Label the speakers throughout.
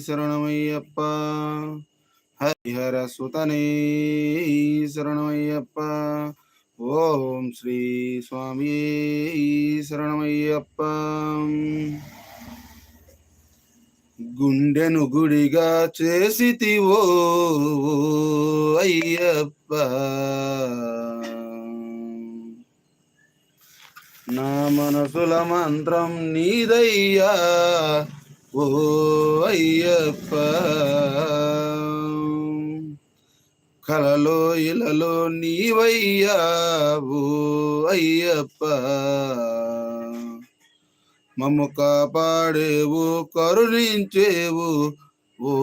Speaker 1: శరణమయ్యప్ప. హరిహర సుతనే శరణమయ్యప్ప. ఓం శ్రీ స్వామి శరణమయ్యప్ప. గుండెను గుడిగా చేసితివో అయ్యప్ప. నా మనసుల మంత్రం నీదయ్యా. ఓ అయ్యప్ప. కలలో ఇలలో నీవయ్యావు ఓ అయ్యప్ప. మమ్ము కాపాడేవు కరుణించేవు ఓ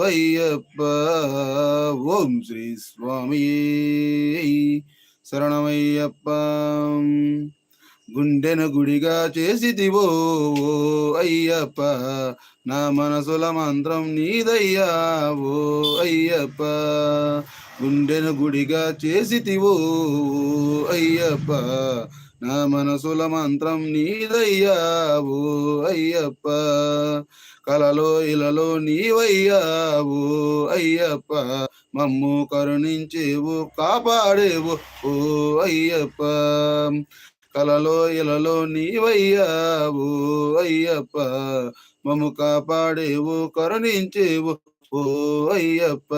Speaker 1: అయ్యప్ప. ఓం శ్రీ స్వామి శరణమయ్యప్ప. గుండెను గుడిగా చేసిదివో ఓ అయ్యప్ప. నా మనసుల మంత్రం నీదయ్యా ఓ అయ్యప్ప. గుండెను గుడిగా చేసితివో ఓ అయ్యప్ప. నా మనసుల మంత్రం నీదయ్యా ఓ అయ్యప్ప. కలలో ఇలలో నీవయ్యా ఓ అయ్యప్ప. మమ్ము కరుణించేవు కాపాడేవు ఓ అయ్యప్ప. కలలో ఇలలో నీవయ్యావు అయ్యప్ప. మము కాపాడేవు కరుణించేవు. ఓ అయ్యప్ప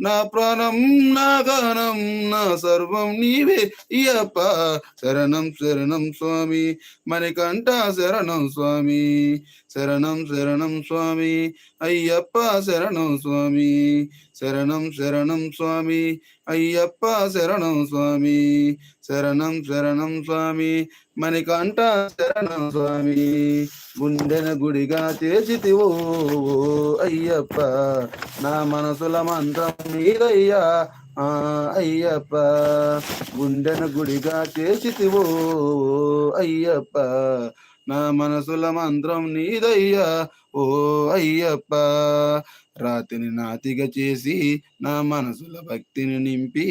Speaker 1: నా ప్రాణం నా గానం నా సర్వం నీవే అయ్యప్ప. శరణం శరణం స్వామి మణికంఠ శరణం స్వామి. శరణం శరణం స్వామి అయ్యప్ప శరణం స్వామి. శరణం శరణం స్వామి అయ్యప్ప శరణం స్వామి శరణం శరణం స్వామి మణికంఠ శరణం స్వామి గుండెన గుడిగా చేసితివో అయ్యప్ప నా మనసుల మంత్రం మీదయ్యా అయ్యప్ప గుండెన గుడిగా చేసితివో అయ్యప్ప నా మనసుల మంత్రం నీదయ్యా ఓ అయ్యప్ప రాతిని నాతిగా చేసి నా మనసుల భక్తిని నింపి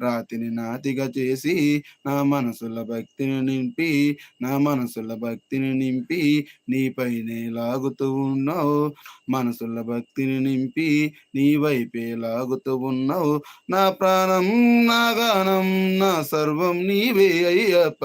Speaker 1: రాతిని నాతిగా చేసి నా మనసుల భక్తిని నింపి నా మనసుల భక్తిని నింపి నీపైనే లాగుతూ ఉన్నావు. మనసుల భక్తిని నింపి నీ వైపే లాగుతూ ఉన్నావు. నా ప్రాణం నా గానం నా సర్వం నీవే అయ్యప్ప.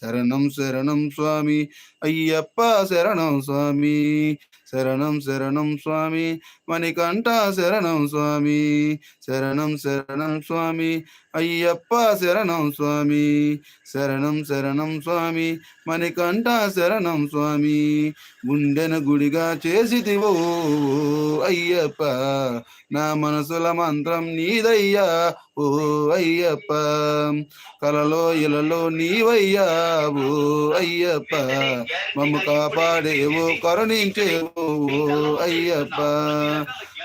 Speaker 1: శరణం శరణం స్వామి అయ్యప్ప శరణం స్వామి. శరణం శరణం స్వామి. మణికంఠ శరణం స్వామి. శరణం శరణం స్వామి. అయ్యప్ప శరణం స్వామి. శరణం శరణం స్వామి. మణికంఠ శరణం స్వామి. గుండెన గుడిగా చేసిదివో అయ్యప్ప. నా మనసుల మంత్రం నీదయ్యా. ఓ అయ్యప్ప. కలలో ఇలలో నీవయ్యా. ఓ అయ్యప్ప. మమ్మ కాపాడేవో కరుణించేవో అయ్యప్ప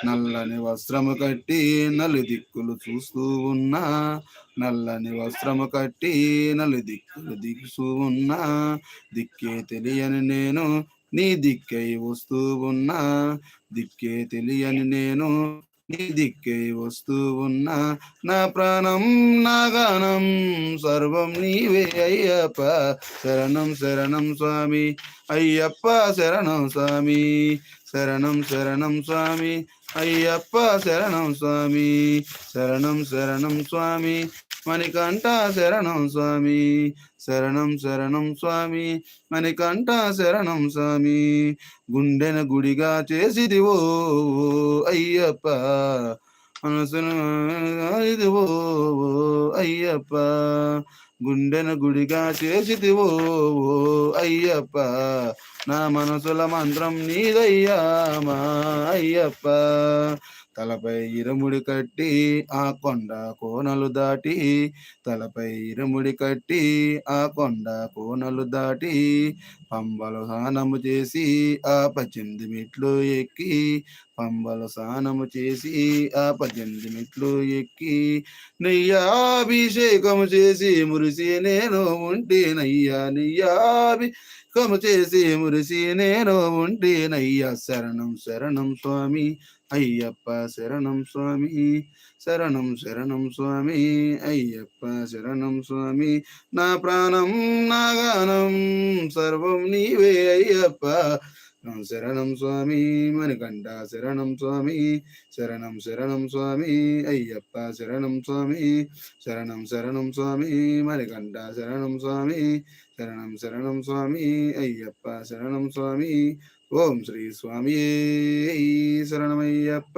Speaker 1: నల్లని వస్త్రము కట్టి నలు దిక్కులు చూస్తూ ఉన్నా నల్లని వస్త్రము కట్టి నలు దిక్కులు దిక్కుతూ ఉన్నా దిక్కే తెలియని నేను నీ దిక్కై వస్తూ ఉన్నా దిక్కే తెలియని నేను నీ దిక్కై వస్తూ ఉన్నా నా ప్రాణం నా గానం సర్వం నీవే అయ్యప్ప శరణం శరణం స్వామి అయ్యప్ప శరణం స్వామి శరణం శరణం స్వామి అయ్యప్ప శరణం స్వామి శరణం శరణం స్వామి మణికంఠ శరణం స్వామి శరణం శరణం స్వామి మణికంఠ శరణం స్వామి గుండెన గుడిగా చేసిదివో అయ్యప్ప మనసును ఇదివో అయ్యప్ప గుండెన గుడిగా చేసిదివో అయ్యప్ప. నా మనసుల మంత్రం నీదయ్యా మా అయ్యప్ప. తలపై ఇరుముడి కట్టి ఆ కొండ కోనలు దాటి తలపై ఇరుముడి కట్టి ఆ కొండ కోనలు దాటి పంబలు స్నానము చేసి ఆ పద్దెనిమిది మెట్లు ఎక్కి పంబలు స్నానము చేసి ఆ పద్దెనిమిది మెట్లు ఎక్కి నెయ్యాభిషేకము చేసి మురి మురిసి నేను ఉంటేనయ్యా నియ్యాభి కము చేసి మురిసి నేను ఉంటేనయ్యా శరణం శరణం స్వామి. అయ్యప్ప శరణం స్వామి. శరణం శరణం స్వామి. అయ్యప్ప శరణం స్వామి. నా ప్రాణం నా గానం సర్వం నీవే అయ్యప్ప. శరణం స్వామి మణికంఠ శరణం స్వామి శరణం శరణం స్వామి అయ్యప్ప శరణం స్వామి శరణం శరణం స్వామి మణికంఠ శరణం స్వామి శరణం శరణం స్వామి అయ్యప్ప శరణం స్వామి. ఓం శ్రీ స్వామి శరణమయ్యప్ప.